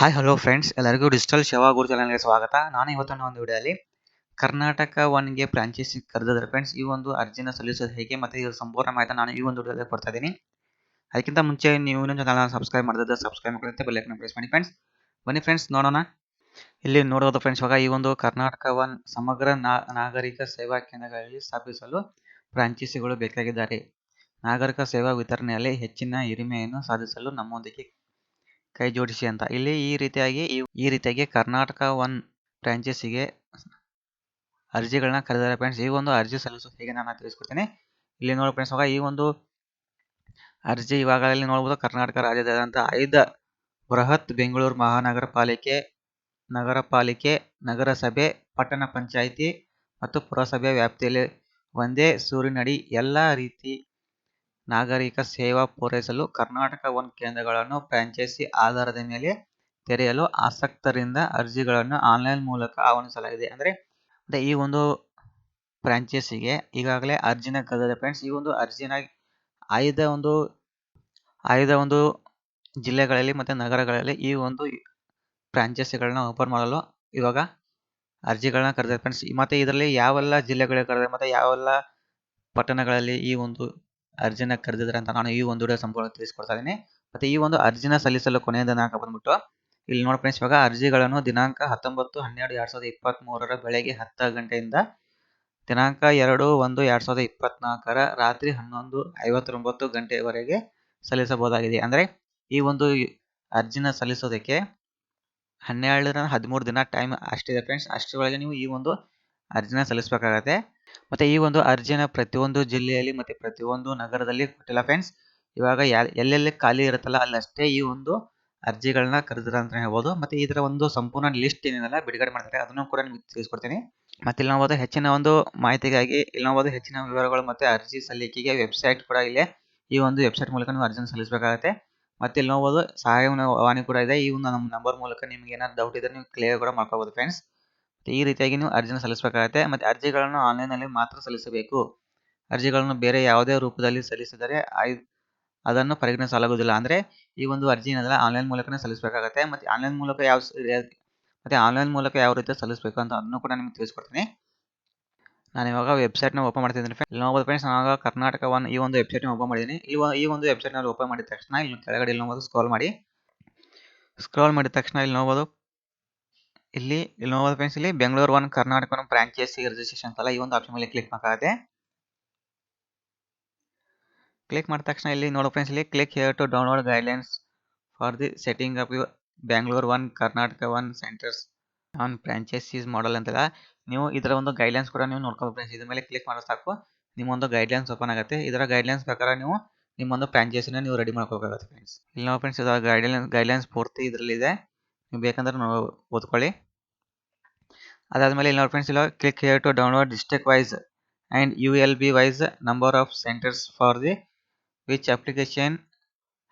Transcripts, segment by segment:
Hi hello friends ಎಲ್ಲರಿಗೂ digital Seva Guru ಚಾನಲ್ಗೆ ಸ್ವಾಗತ. ನಾನು ಇವತ್ತಿನ ಒಂದು ವಿಡಿಯೋಲಿ ಕರ್ನಾಟಕ ಒನ್ಗೆ ಫ್ರಾಂಚೈಸಿ ಕರೆದಿದ್ದಾರೆ ಫ್ರೆಂಡ್ಸ್ ಈ ಒಂದು ಅರ್ಜಿನ ಸಲ್ಲಿಸೋದು ಹೇಗೆ ಮತ್ತು ಇದರ ಸಂಪೂರ್ಣ ಮಾಹಿತಿ ನಾನು ಈ ಒಂದು ವಿಡಿಯೋದಲ್ಲಿ ಕೊಡ್ತಾ ಇದ್ದೀನಿ. ಅದಕ್ಕಿಂತ ಮುಂಚೆ ನೀವು ಇನ್ನೊಂದು ಚಾನಲ್ ಸಬ್ಸ್ಕ್ರೈಬ್ ಮಾಡಿದ್ರೆ ಸಬ್ಸ್ಕ್ರೈಬ್ ಮಾಡ್ಕೊಳ್ಳಿ ಬೆಲ್ಲೈಕನ್ ಪ್ರೆಸ್ ಮಾಡಿ ಫ್ರೆಂಡ್ಸ್ ಬನ್ನಿ ಫ್ರೆಂಡ್ಸ್ ನೋಡೋಣ. ಇಲ್ಲಿ ನೋಡೋದು ಫ್ರೆಂಡ್ಸ್ ಇವಾಗ ಈ ಒಂದು ಕರ್ನಾಟಕ ಒನ್ ಸಮಗ್ರ ನಾಗರಿಕ ಸೇವಾ ಕೇಂದ್ರಗಳಲ್ಲಿ ಸ್ಥಾಪಿಸಲು ಫ್ರಾಂಚೈಸಿಗಳು ಬೇಕಾಗಿದ್ದಾರೆ. ನಾಗರಿಕ ಸೇವಾ ವಿತರಣೆಯಲ್ಲಿ ಹೆಚ್ಚಿನ ಹಿರಿಮೆಯನ್ನು ಸಾಧಿಸಲು ನಮ್ಮೊಂದಿಗೆ ಕೈ ಜೋಡಿಸಿ ಅಂತ ಇಲ್ಲಿ ಈ ರೀತಿಯಾಗಿ, ಈ- ರೀತಿಯಾಗಿ ಕರ್ನಾಟಕ ಒನ್ ಫ್ರಾಂಚೈಸಿಗೆ ಅರ್ಜಿಗಳನ್ನ ಕರೆದಿದ್ದಾರೆ ಫ್ರೆಂಡ್ಸ್ ಈ ಒಂದು ಅರ್ಜಿ ಸಲ್ಲಿಸೋದು ಹೇಗೆ ನಾನು ತಿಳಿಸ್ಕೊಡ್ತೀನಿ. ಇಲ್ಲಿ ನೋಡಿ ಫ್ರೆಂಡ್ಸ್ ಇವಾಗ ಈ ಒಂದು ಅರ್ಜಿ ಇವಾಗಲೇ ನೋಡ್ಬೋದು ಕರ್ನಾಟಕ ರಾಜ್ಯದಾದ್ಯಂತ ಐದ ಬೃಹತ್ ಬೆಂಗಳೂರು ಮಹಾನಗರ ಪಾಲಿಕೆ, ನಗರ ಪಾಲಿಕೆ, ನಗರಸಭೆ, ಪಟ್ಟಣ ಪಂಚಾಯಿತಿ ಮತ್ತು ಪುರಸಭೆ ವ್ಯಾಪ್ತಿಯಲ್ಲಿ ಒಂದೇ ಸೂರಿನಡಿ ಎಲ್ಲ ರೀತಿ ನಾಗರಿಕ ಸೇವಾ ಪೂರೈಸಲು ಕರ್ನಾಟಕ ಒನ್ ಕೇಂದ್ರಗಳನ್ನು ಫ್ರಾಂಚೈಸಿ ಆಧಾರದ ಮೇಲೆ ತೆರೆಯಲು ಆಸಕ್ತರಿಂದ ಅರ್ಜಿಗಳನ್ನು ಆನ್ಲೈನ್ ಮೂಲಕ ಆಹ್ವಾನಿಸಲಾಗಿದೆ. ಅಂದರೆ ಅದೇ ಈ ಒಂದು ಫ್ರಾಂಚೈಸಿಗೆ ಈಗಾಗಲೇ ಅರ್ಜಿನ ಕರೆದಿದೆ ಫ್ರೆಂಡ್ಸ್, ಈ ಒಂದು ಅರ್ಜಿನ ಆಯ್ದ ಒಂದು ಆಯ್ದ ಒಂದು ಜಿಲ್ಲೆಗಳಲ್ಲಿ ಮತ್ತು ನಗರಗಳಲ್ಲಿ ಈ ಒಂದು ಫ್ರಾಂಚೈಸಿಗಳನ್ನ ಓಪನ್ ಮಾಡಲು ಇವಾಗ ಅರ್ಜಿಗಳನ್ನ ಕರೆದಿದೆ ಫ್ರೆಂಡ್ಸ್. ಮತ್ತು ಇದರಲ್ಲಿ ಯಾವೆಲ್ಲ ಜಿಲ್ಲೆಗಳಿಗೆ ಕರೆದಿದೆ ಮತ್ತು ಯಾವೆಲ್ಲ ಪಟ್ಟಣಗಳಲ್ಲಿ ಈ ಒಂದು ಅರ್ಜಿನ ಕರೆದಿದ್ದಾರೆ ಅಂತ ನಾನು ಈ ಒಂದು ವಿಡಿಯೋ ಸಂಪೂರ್ಣ ತಿಳಿಸ್ಕೊಡ್ತಾ ಇದ್ದೀನಿ ಮತ್ತು ಈ ಒಂದು ಅರ್ಜಿನ ಸಲ್ಲಿಸಲು ಕೊನೆಯ ದಿನಾಂಕ ಬಂದ್ಬಿಟ್ಟು, ಇಲ್ಲಿ ನೋಡಿ ಫ್ರೆಂಡ್ಸ್ ಇವಾಗ ಅರ್ಜಿಗಳನ್ನು ದಿನಾಂಕ ಹತ್ತೊಂಬತ್ತು, ಹನ್ನೆರಡು, ಎರಡು ಸಾವಿರದ ಇಪ್ಪತ್ತ್ಮೂರರ ಬೆಳಗ್ಗೆ ಹತ್ತು ಗಂಟೆಯಿಂದ ದಿನಾಂಕ ಎರಡು, ಒಂದು, ಎರಡು ಸಾವಿರದ ಇಪ್ಪತ್ತ್ನಾಲ್ಕರ ರಾತ್ರಿ ಹನ್ನೊಂದು, ಐವತ್ತೊಂಬತ್ತು ಗಂಟೆವರೆಗೆ ಸಲ್ಲಿಸಬಹುದಾಗಿದೆ. ಅಂದರೆ ಈ ಒಂದು ಅರ್ಜಿನ ಸಲ್ಲಿಸೋದಕ್ಕೆ ಹನ್ನೆರಡರ ಹದಿಮೂರು ದಿನ ಟೈಮ್ ಅಷ್ಟಿದೆ ಫ್ರೆಂಡ್ಸ್ ಅಷ್ಟರೊಳಗೆ ನೀವು ಈ ಒಂದು ಅರ್ಜಿನ ಸಲ್ಲಿಸಬೇಕಾಗತ್ತೆ. ಮತ್ತು ಈ ಒಂದು ಅರ್ಜಿನ ಪ್ರತಿಯೊಂದು ಜಿಲ್ಲೆಯಲ್ಲಿ ಮತ್ತೆ ಪ್ರತಿಯೊಂದು ನಗರದಲ್ಲಿ ಕೊಟ್ಟಿಲ್ಲ ಫ್ರೆಂಡ್ಸ್ ಇವಾಗ ಎಲ್ಲೆಲ್ಲಿ ಖಾಲಿ ಇರುತ್ತಲ್ಲ ಅಲ್ಲಷ್ಟೇ ಈ ಒಂದು ಅರ್ಜಿಗಳನ್ನ ಕರೆದಿರ ಅಂತ ಹೇಳ್ಬೋದು. ಮತ್ತೆ ಇದರ ಒಂದು ಸಂಪೂರ್ಣ ಲಿಸ್ಟ್ ಏನಿದೆಲ್ಲ ಬಿಡುಗಡೆ ಮಾಡ್ತಾರೆ, ಅದನ್ನು ಕೂಡ ನಿಮಗೆ ತಿಳಿಸ್ಕೊಡ್ತೀನಿ. ಮತ್ತೆ ಇಲ್ಲಿ ನಾವು ಹೆಚ್ಚಿನ ಒಂದು ಮಾಹಿತಿಗಾಗಿ, ಇಲ್ಲಿ ನಾವು ಹೆಚ್ಚಿನ ವಿವರಗಳು ಮತ್ತೆ ಅರ್ಜಿ ಸಲ್ಲಿಕೆಗೆ ವೆಬ್ಸೈಟ್ ಕೂಡ ಇಲ್ಲೇ ಈ ಒಂದು ವೆಬ್ಸೈಟ್ ಮೂಲಕ ನೀವು ಅರ್ಜಿನ ಸಲ್ಲಿಸಬೇಕಾಗುತ್ತೆ. ಮತ್ತೆ ಇಲ್ಲಿ ನೋಡ್ಬೋದು ಸಹಾಯವಾಣಿ ಕೂಡ ಇದೆ. ಈ ಒಂದು ನಮ್ಮ ನಂಬರ್ ಮೂಲಕ ನಿಮ್ಗೆ ಏನಾದ್ರು ಡೌಟ್ ಇದ್ದರೆ ನೀವು ಕ್ಲಿಯರ್ ಕೂಡ ಮಾಡ್ಕೋಬೋದು ಫ್ರೆಂಡ್ಸ್ ಈ ರೀತಿಯಾಗಿ ನೀವು ಅರ್ಜಿನ ಸಲ್ಲಿಸಬೇಕಾಗುತ್ತೆ. ಮತ್ತು ಅರ್ಜಿಗಳನ್ನು ಆನ್ಲೈನಲ್ಲಿ ಮಾತ್ರ ಸಲ್ಲಿಸಬೇಕು. ಅರ್ಜಿಗಳನ್ನು ಬೇರೆ ಯಾವುದೇ ರೂಪದಲ್ಲಿ ಸಲ್ಲಿಸಿದರೆ ಅದನ್ನು ಪರಿಗಣಿಸಲಾಗುವುದಿಲ್ಲ. ಅಂದರೆ ಈ ಒಂದು ಅರ್ಜಿ ಏನಾದ್ರೆ ಆನ್ಲೈನ್ ಮೂಲಕನೇ ಸಲ್ಲಿಸಬೇಕಾಗುತ್ತೆ. ಮತ್ತು ಆನ್ಲೈನ್ ಮೂಲಕ ಯಾವ ಮತ್ತು ಆನ್ಲೈನ್ ಮೂಲಕ ಯಾವ ರೀತಿ ಸಲ್ಲಿಸಬೇಕು ಅಂತ ಅದನ್ನು ಕೂಡ ನಿಮಗೆ ತಿಳಿಸ್ಕೊಡ್ತೀನಿ. ನಾನು ಇವಾಗ ವೆಬ್ಸೈಟ್ನ ಓಪನ್ ಮಾಡ್ತಿದ್ದೀನಿ ಫ್ರೆಂಡ್ ಇಲ್ಲಿ ನೋಡ್ಬೋದು ಫ್ರೆಂಡ್ಸ್, ನಾನು ಕರ್ನಾಟಕ ಒನ್ ಈ ಒಂದು ವೆಬ್ಸೈಟ್ನ ಓಪನ್ ಮಾಡಿದ್ದೀನಿ. ಈ ಈ ಒಂದು ವೆಬ್ಸೈಟ್ನಲ್ಲಿ ಓಪನ್ ಮಾಡಿದ ತಕ್ಷಣ ಇಲ್ಲಿ ಕೆಳಗಡೆ ಇಲ್ಲಿ ನೋಡ್ಬೋದು ಸ್ಕ್ರಾಲ್ ಮಾಡಿ. ಸ್ಕ್ರಾಲ್ ಮಾಡಿದ ತಕ್ಷಣ ಇಲ್ಲಿ ನೋಡ್ಬೋದು ಇಲ್ಲಿ ಇಲ್ಲಿ ನೋಡ್ಬೋದು ಫ್ರೆಂಡ್ಸ್ ಇಲ್ಲಿ Bengaluru one Karnataka one franchise registration ಅಂತಲ್ಲ ಈ ಒಂದು ಆಪ್ಷನ್ ಮೇಲೆ ಕ್ಲಿಕ್ ಮಾಡಬೇಕಾಗುತ್ತೆ ಕ್ಲಿಕ್ ಮಾಡಿದ ತಕ್ಷಣ ಇಲ್ಲಿ ನೋಡೋ ಫ್ರೆಂಡ್ಸ್ ಇಲ್ಲಿ click here to download guidelines for the setting up of Bangalore one Karnataka one centres on franchisees model ಅಂತಲ್ಲ ನೀವು ಇದರ ಒಂದು ಗೈಡ್ಲೈನ್ಸ್ ಕೂಡ ನೀವು ನೋಡ್ಕೋಬೇಕು ಫ್ರೆಂಡ್ಸ್ ಇದ್ರ ಮೇಲೆ ಕ್ಲಿಕ್ ಮಾಡೋ ಸಾಕು. ನಿಮ್ಮೊಂದು ಗೈಡ್ಲೈನ್ಸ್ ಓಪನ್ ಆಗುತ್ತೆ. ಇದರ ಗೈಡ್ಲೈನ್ಸ್ ಪ್ರಕಾರ ನೀವು ನಿಮ್ಮೊಂದು ಫ್ರಾಂಚೈಸಿನ ನೀವು ರೆಡಿ ಮಾಡ್ಕೋಬೇಕಾಗುತ್ತೆ ಫ್ರೆಂಡ್ಸ್ ಇಲ್ಲಿ ನಾವು ಫ್ರೆಂಡ್ಸ್ ಇದರ ಗೈಡ್ಲೈನ್ಸ್ ಗೈಡ್ಲೈನ್ಸ್ ಪೂರ್ತಿ ಇದರಲ್ಲಿ ಇದೆ ನೀವು ಬೇಕಂದ್ರೆ ನಾವು ಓದ್ಕೊಳ್ಳಿ. ಅದಾದಮೇಲೆ ಇಲ್ಲಿ ನೋಡಿ ಫ್ರೆಂಡ್ಸ್ ಇಲ್ಲ click here to download district wise and U L B wise number of centres for the which application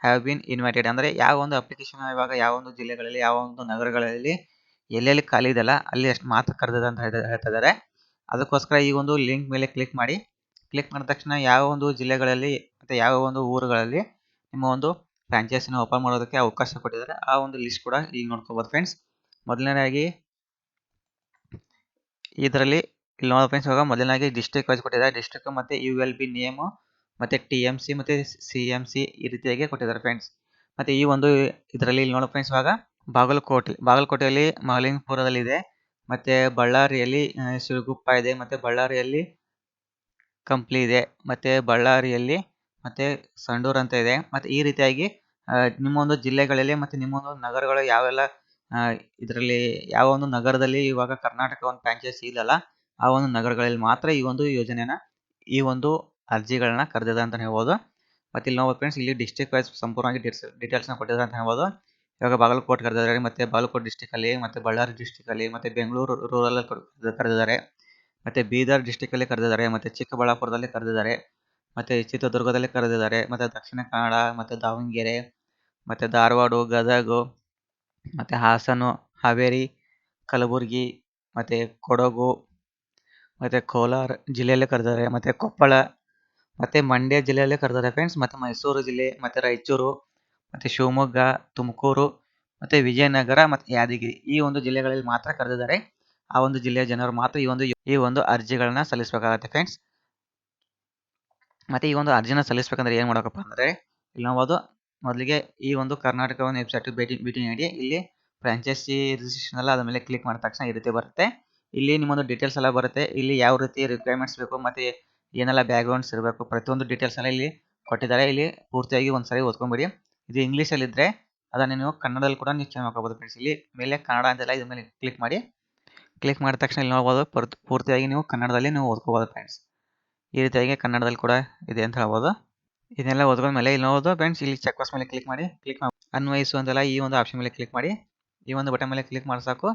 have been invited ಅಂದರೆ ಯಾವ ಒಂದು ಅಪ್ಲಿಕೇಶನ್ ಇವಾಗ ಯಾವ ಒಂದು ಜಿಲ್ಲೆಗಳಲ್ಲಿ, ಯಾವ ಒಂದು ನಗರಗಳಲ್ಲಿ ಎಲ್ಲೆಲ್ಲಿ ಖಾಲಿ ಇದೆಯಲ್ಲ ಅಲ್ಲಿ ಅಷ್ಟು ಮಾತ್ರ ಕರೆದಿದೆ ಅಂತ ಹೇಳ್ತಾ ಇದ್ದಾರೆ ಅದಕ್ಕೋಸ್ಕರ ಈ ಒಂದು ಲಿಂಕ್ ಮೇಲೆ ಕ್ಲಿಕ್ ಮಾಡಿ. ಕ್ಲಿಕ್ ಮಾಡಿದ ತಕ್ಷಣ ಯಾವ ಒಂದು ಜಿಲ್ಲೆಗಳಲ್ಲಿ ಮತ್ತು ಯಾವ ಒಂದು ಊರುಗಳಲ್ಲಿ ನಿಮ್ಮ ಒಂದು ಫ್ರಾಂಚೈಸಿನ ಓಪನ್ ಮಾಡೋದಕ್ಕೆ ಅವಕಾಶ ಕೊಟ್ಟಿದ್ದಾರೆ. ಆ ಒಂದು ಲಿಸ್ಟ್ ಕೂಡ ಈಗ ನೋಡ್ಕೋಬೋದು ಫ್ರೆಂಡ್ಸ್. ಮೊದಲನೇದಾಗಿ ಇದರಲ್ಲಿ ಇಲ್ಲಿ ನೋಡೋ ಫ್ರೆಂಡ್ಸ್, ಇವಾಗ ಮೊದಲನೇದಾಗಿ ಡಿಸ್ಟ್ರಿಕ್ಟ್ ವೈಸ್ ಕೊಟ್ಟಿದ್ದಾರೆ. ಡಿಸ್ಟ್ರಿಕ್ಟ್ ಮತ್ತು ಯು ಎಲ್ ಬಿ ನೇಮು ಮತ್ತು ಟಿ ಎಂ ಸಿ ಮತ್ತು ಸಿ ಎಂ ಸಿ ಈ ರೀತಿಯಾಗಿ ಕೊಟ್ಟಿದ್ದಾರೆ ಫ್ರೆಂಡ್ಸ್. ಮತ್ತು ಈ ಒಂದು ಇದರಲ್ಲಿ ಇಲ್ಲಿ ನೋಡೋ ಫ್ರೆಂಡ್ಸ್, ಇವಾಗ ಬಾಗಲಕೋಟೆ, ಬಾಗಲಕೋಟೆಯಲ್ಲಿ ಮಹಲಿಂಗಪುರದಲ್ಲಿದೆ ಮತ್ತು ಬಳ್ಳಾರಿಯಲ್ಲಿ ಸಿರುಗುಪ್ಪ ಇದೆ. ಮತ್ತು ಬಳ್ಳಾರಿಯಲ್ಲಿ ಕಂಪ್ಲಿ ಇದೆ. ಮತ್ತು ಬಳ್ಳಾರಿಯಲ್ಲಿ ಮತ್ತು ಸಂಡೂರು ಅಂತ ಇದೆ. ಮತ್ತು ಈ ರೀತಿಯಾಗಿ ನಿಮ್ಮೊಂದು ಜಿಲ್ಲೆಗಳಲ್ಲಿ ಮತ್ತು ನಿಮ್ಮೊಂದು ನಗರಗಳು ಯಾವೆಲ್ಲ ಇದರಲ್ಲಿ ಯಾವ ಒಂದು ನಗರದಲ್ಲಿ ಇವಾಗ ಕರ್ನಾಟಕ ಒಂದು ಫ್ರಾಂಚೈಸಿ ಇಲ್ಲಲ್ಲ, ಆ ಒಂದು ನಗರಗಳಲ್ಲಿ ಮಾತ್ರ ಈ ಒಂದು ಯೋಜನೆನ, ಈ ಒಂದು ಅರ್ಜಿಗಳನ್ನ ಕರೆದಿದೆ ಅಂತ ಹೇಳ್ಬೋದು. ಮತ್ತು ಇಲ್ಲಿ ನಾವು ಫ್ರೆಂಡ್ಸ್ ಇಲ್ಲಿ ಡಿಸ್ಟ್ರಿಕ್ಟ್ ವೈಸ್ ಸಂಪೂರ್ಣವಾಗಿ ಡೀಟೇಲ್ಸ್ನ ಕೊಟ್ಟಿದ್ದಾರೆ ಅಂತ ಹೇಳ್ಬೋದು. ಇವಾಗ ಬಾಗಲಕೋಟೆ ಕರೆದಿದ್ದಾರೆ, ಮತ್ತು ಬಾಗಲಕೋಟೆ ಡಿಸ್ಟಿಕಲ್ಲಿ ಮತ್ತು ಬಳ್ಳಾರಿ ಡಿಸ್ಟಿಕಲ್ಲಿ ಮತ್ತು ಬೆಂಗಳೂರು ರೂರಲ್ ಕರೆದಿದ್ದಾರೆ. ಮತ್ತು ಬೀದರ್ ಡಿಸ್ಟಿಕಲ್ಲಿ ಕರೆದಿದ್ದಾರೆ, ಮತ್ತು ಚಿಕ್ಕಬಳ್ಳಾಪುರದಲ್ಲಿ ಕರೆದಿದ್ದಾರೆ. ಮತ್ತು ಚಿತ್ರದುರ್ಗದಲ್ಲಿ ಕರೆದಿದ್ದಾರೆ. ಮತ್ತು ದಕ್ಷಿಣ ಕನ್ನಡ, ಮತ್ತು ದಾವಣಗೆರೆ, ಮತ್ತು ಧಾರವಾಡ, ಗದಗ, ಮತ್ತು ಹಾಸನ, ಹಾವೇರಿ, ಕಲಬುರಗಿ, ಮತ್ತು ಕೊಡಗು, ಮತ್ತು ಕೋಲಾರ ಜಿಲ್ಲೆಯಲ್ಲಿ ಕರೆದಿದ್ದಾರೆ. ಮತ್ತು ಕೊಪ್ಪಳ, ಮತ್ತು ಮಂಡ್ಯ ಜಿಲ್ಲೆಯಲ್ಲಿ ಕರೆದಿದ್ದಾರೆ ಫ್ರೆಂಡ್ಸ್ ಮತ್ತು ಮೈಸೂರು ಜಿಲ್ಲೆ, ಮತ್ತು ರಾಯಚೂರು, ಮತ್ತು ಶಿವಮೊಗ್ಗ, ತುಮಕೂರು, ಮತ್ತು ವಿಜಯನಗರ, ಮತ್ತು ಯಾದಗಿರಿ. ಈ ಒಂದು ಜಿಲ್ಲೆಗಳಲ್ಲಿ ಮಾತ್ರ ಕರೆದಿದ್ದಾರೆ. ಆ ಒಂದು ಜಿಲ್ಲೆಯ ಜನರು ಮಾತ್ರ ಈ ಒಂದು ಈ ಒಂದು ಅರ್ಜಿಗಳನ್ನ ಸಲ್ಲಿಸಬೇಕಾಗುತ್ತೆ ಫ್ರೆಂಡ್ಸ್ ಮತ್ತು ಈ ಒಂದು ಅರ್ಜಿನ ಸಲ್ಲಿಸಬೇಕಂದ್ರೆ ಏನು ಮಾಡಬೇಕಪ್ಪ ಅಂದರೆ, ಇಲ್ಲಿ ನಾವು ಮೊದಲಿಗೆ ಈ ಒಂದು ಕರ್ನಾಟಕ ಒಂದು ವೆಬ್ಸೈಟ್ ಭೇಟಿ ಭೇಟಿ ನೀಡಿ, ಇಲ್ಲಿ ಫ್ರಾಂಚೈಸಿ ರಿಜಿಸ್ಟ್ರೇಷನ್ ಎಲ್ಲ ಅದ್ರ ಮೇಲೆ ಕ್ಲಿಕ್ ಮಾಡಿದ ತಕ್ಷಣ ಈ ರೀತಿ ಬರುತ್ತೆ. ಇಲ್ಲಿ ನಿಮ್ಮೊಂದು ಡೀಟೇಲ್ಸ್ ಎಲ್ಲ ಬರುತ್ತೆ. ಇಲ್ಲಿ ಯಾವ ರೀತಿ ರಿಕ್ವೈರ್ಮೆಂಟ್ಸ್ ಬೇಕು, ಮತ್ತು ಏನೆಲ್ಲ ಬ್ಯಾಕ್ಗ್ರೌಂಡ್ಸ್ ಇರಬೇಕು, ಪ್ರತಿಯೊಂದು ಡೀಟೇಲ್ಸ್ ಎಲ್ಲ ಇಲ್ಲಿ ಕೊಟ್ಟಿದ್ದಾರೆ. ಇಲ್ಲಿ ಪೂರ್ತಿಯಾಗಿ ಒಂದ್ಸರಿ ಓದ್ಕೊಂಬಿಡಿ. ಇದು ಇಂಗ್ಲೀಷಲ್ಲಿದ್ದರೆ ಅದನ್ನು ನೀವು ಕನ್ನಡದಲ್ಲಿ ಕೂಡ ನೀವು ಚೇಂಜ್ ಮಾಡ್ಕೋಬೋದು ಫ್ರೆಂಡ್ಸ್ ಇಲ್ಲಿ ಮೇಲೆ ಕನ್ನಡ ಅಂತೆಲ್ಲ ಇದ್ರ ಮೇಲೆ ಕ್ಲಿಕ್ ಮಾಡಿ ಕ್ಲಿಕ್ ಮಾಡಿದ ತಕ್ಷಣ ಇಲ್ಲಿ ನೋಡ್ಬೋದು ಪೂರ್ತಿಯಾಗಿ ನೀವು ಕನ್ನಡದಲ್ಲಿ ನೀವು ಓದ್ಕೋಬೋದು ಫ್ರೆಂಡ್ಸ್ ಈ ರೀತಿಯಾಗಿ ಕನ್ನಡದಲ್ಲಿ ಕೂಡ ಇದೆ ಅಂತ ಹೇಳ್ಬೋದು. ಇದನ್ನೆಲ್ಲ ಓದ್ಕೊಂಡ ಮೇಲೆ ಇಲ್ಲಿ ನೋಡೋದು ಫ್ರೆಂಡ್ಸ್ ಇಲ್ಲಿ ಚೆಕ್ ಬಾಕ್ಸ್ ಮೇಲೆ ಕ್ಲಿಕ್ ಮಾಡಿ ಕ್ಲಿಕ್ ಮಾಡಿ. ಅನ್ವಯಿಸು ಅಂತೆಲ್ಲ ಈ ಒಂದು ಆಪ್ಷನ್ ಮೇಲೆ ಕ್ಲಿಕ್ ಮಾಡಿ, ಈ ಒಂದು ಬಟನ್ ಮೇಲೆ ಕ್ಲಿಕ್ ಮಾಡಿ ಸಾಕು.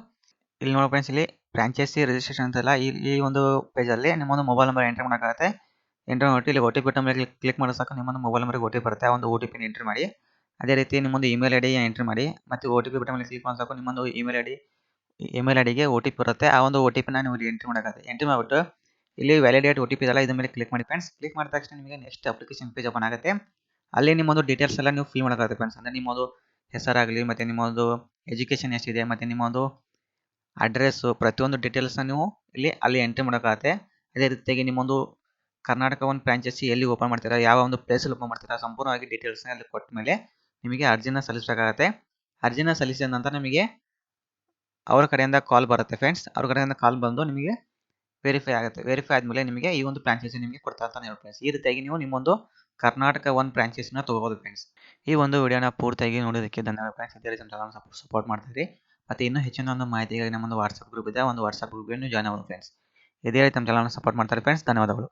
ಇಲ್ಲಿ ನೋಡಿ ಫ್ರೆಂಡ್ಸ್ ಇಲ್ಲಿ ಫ್ರಾಂಚೈಸಿ ರಿಜಿಸ್ಟ್ರೇಷನ್ ಅಂತೆಲ್ಲ ಈ ಈ ಒಂದು ಪೇಜಲ್ಲಿ ನಿಮ್ಮೊಂದು ಮೊಬೈಲ್ ನಂಬರ್ ಎಂಟ್ರಿ ಮಾಡೋಕ್ಕಾಗುತ್ತೆ. ಎಂಟ್ರಿ ಮಾಡಿ ಇಲ್ಲಿ ಒ ಟಿ ಬಟನ್ ಮೇಲೆ ಕ್ಲಿಕ್ ಮಾಡಿ ಸಾಕು, ನಿಮ್ಮೊಂದು ಮೊಬೈಲ್ ನಂಬರ್ಗೆ ಒ ಟಿ ಬರುತ್ತೆ. ಒಂದು ಒ ಟಿ ಪಿನ ಎಂಟ್ರಿ ಮಾಡಿ. ಅದೇ ರೀತಿ ನಿಮ್ಮೊಂದು ಇಮೇಲ್ ಐ ಡಿ ಎಂಟ್ರಿ ಮಾಡಿ. ಮತ್ತು ಒ ಟಿ ಪಿ ಬಟನ್ ಮೇಲೆ ಕ್ಲಿಕ್ ಮಾಡಿ ಸಾಕು, ನಿಮ್ಮೊಂದು email I D email I ಡಿಗೆ ಒ ಟಿ ಪಿ ಬರುತ್ತೆ. ಆ ಒಂದು ಒ ಟಿ ಪಿನ ನೀವು ಎಂಟ್ರಿ ಮಾಡೋಕ್ಕಾಗುತ್ತೆ. ಎಂಟ್ರಿ ಮಾಡಿಬಿಟ್ಟು ಇಲ್ಲಿ ವ್ಯಾಲಿಡೇಟ್ ಒ ಟಿ ಪಿ ಇದೆಲ್ಲ ಇದ್ರ ಮೇಲೆ ಕ್ಲಿಕ್ ಮಾಡಿ ಫ್ರೆಂಡ್ಸ್ ಕ್ಲಿಕ್ ಮಾಡಿದ ತಕ್ಷಣ ನಿಮಗೆ ನೆಕ್ಸ್ಟ್ ಅಪ್ಲಿಕೇಶನ್ ಪೇಜ್ ಓಪನ್ ಆಗುತ್ತೆ. ಅಲ್ಲಿ ನಿಮ್ಮೊಂದು ಡೀಟೇಲ್ಸ್ ಎಲ್ಲ ನೀವು ಫಿಲ್ ಮಾಡೋಕ್ಕಾಗುತ್ತೆ ಫ್ರೆಂಡ್ಸ್ ಅಂದರೆ ನಿಮ್ಮದು ಹೆಸರಾಗಲಿ, ಮತ್ತು ನಿಮ್ಮೊಂದು ಎಜುಕೇಷನ್ ಎಷ್ಟಿದೆ, ಮತ್ತು ನಿಮ್ಮೊಂದು ಅಡ್ರೆಸ್ಸು ಪ್ರತಿಯೊಂದು ಡೀಟೇಲ್ಸ್ನ ನೀವು ಇಲ್ಲಿ, ಅಲ್ಲಿ ಎಂಟ್ರಿ ಮಾಡೋಕ್ಕಾಗುತ್ತೆ. ಅದೇ ರೀತಿಯಾಗಿ ನಿಮ್ಮೊಂದು ಕರ್ನಾಟಕ ಒಂದು ಫ್ರಾಂಚೈಸಿ ಎಲ್ಲಿ ಓಪನ್ ಮಾಡ್ತೀರಾ, ಯಾವ ಒಂದು ಪ್ಲೇಸಲ್ಲಿ ಓಪನ್ ಮಾಡ್ತೀರಾ, ಸಂಪೂರ್ಣವಾಗಿ ಡೀಟೇಲ್ಸ್ನ ಅಲ್ಲಿ ಕೊಟ್ಟ ಮೇಲೆ ನಿಮಗೆ ಅರ್ಜಿನ ಸಲ್ಲಿಸಬೇಕಾಗತ್ತೆ. ಅರ್ಜಿನ ಸಲ್ಲಿಸಿದ ನಂತರ ನಿಮಗೆ ಅವರ ಕಡೆಯಿಂದ ಕಾಲ್ ಬರುತ್ತೆ ಫ್ರೆಂಡ್ಸ್ ಅವ್ರ ಕಡೆಯಿಂದ ಕಾಲ್ ಬಂದು ನಿಮಗೆ ವೆರಿಫೈ ಆಗುತ್ತೆ. ವೆರಿಫೈ ಆದಮೇಲೆ ನಿಮಗೆ ಈ ಒಂದು ಫ್ರಾಂಚೈಸಿ ನಿಮಗೆ ಕೊಡ್ತಾ ಅಂತಾನೆ ಫ್ರೆಂಡ್ಸ್ ಈ ರೀತಿಯಾಗಿ ನೀವು ನಿಮ್ಮೊಂದು ಕರ್ನಾಟಕ ಒಂದು ಫ್ರಾಂಚೈಸಿನ ತೊಗೋಬೋದು ಫ್ರೆಂಡ್ಸ್ ಈ ಒಂದು ವಿಡಿಯೋನ ಪೂರ್ತಿಯಾಗಿ ನೋಡೋದಕ್ಕೆ ಧನ್ಯವಾದ ಫ್ರೆಂಡ್ಸ್ ಇದೇ ರೀತಿ ಚಾನಲ್ ಸಪೋರ್ಟ್ ಮಾಡ್ತೀರಿ ಮತ್ತು ಇನ್ನೂ ಹೆಚ್ಚಿನ ಒಂದು ಮಾಹಿತಿಗಾಗಿ ನಮ್ಮೊಂದು ವಾಟ್ಸಪ್ ಗ್ರೂಪ್ ಇದೆ. ಒಂದು ವಾಟ್ಸಪ್ ಇನ್ನು ಜಾಯ್ನ್ ಆಗೋದು ಫ್ರೆಂಡ್ಸ್ ಇದೇ ರೀತಿ ನಮ್ಮ ಚಾನಲ್ನ ಸಪೋರ್ಟ್ ಮಾಡ್ತಾರೆ ಫ್ರೆಂಡ್ಸ್ ಧನ್ಯವಾದಗಳು.